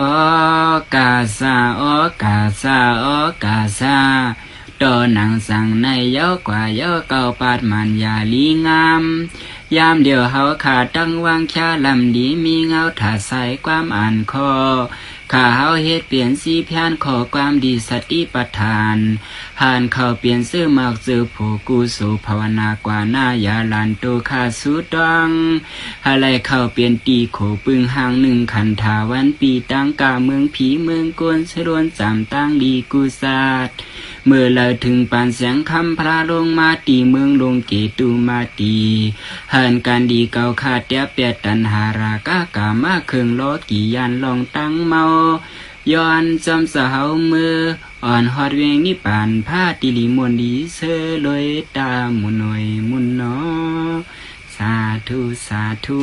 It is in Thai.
โอกาซาโอกาซาโอกาซาโตนังสังในยอกว่ายอเก่าปาดมันยาลีงาม ยามเดียวเฮาขาดตั้งวางชาลำดีมีเงาถาใสความอ่านคอข้าเฮาเฮ็ดเปลี่ยนสีพยานขอความดีสติปัฏฐานหานเข้าเปลี่ยนซื้อมากซื้อผู้กูสู่ภาวนากว่าหน้ายาลันตูขาสุดดังอะไรเข้าเปลี่ยนตีโขปึงหางหนึ่งขันถาวันปีตั้งกาเมืองผีเมืองกวนสรวนจำตั้งดีกูศาสตร์เมื่อเราถึงปานเสียงคำพระลงมาตีเมืองลงเกตูมาตีหนการดีเก่าขาดเดียเปียตันหารากากามาเครื่องโลดกี่ยันลองตั้งเมาย้อนจำสาวมืออ่อนฮอดเวงนิปานผ้าติลิมวนดีเซอลอยตามุนหน่อยมุนนอสาธุสาธุ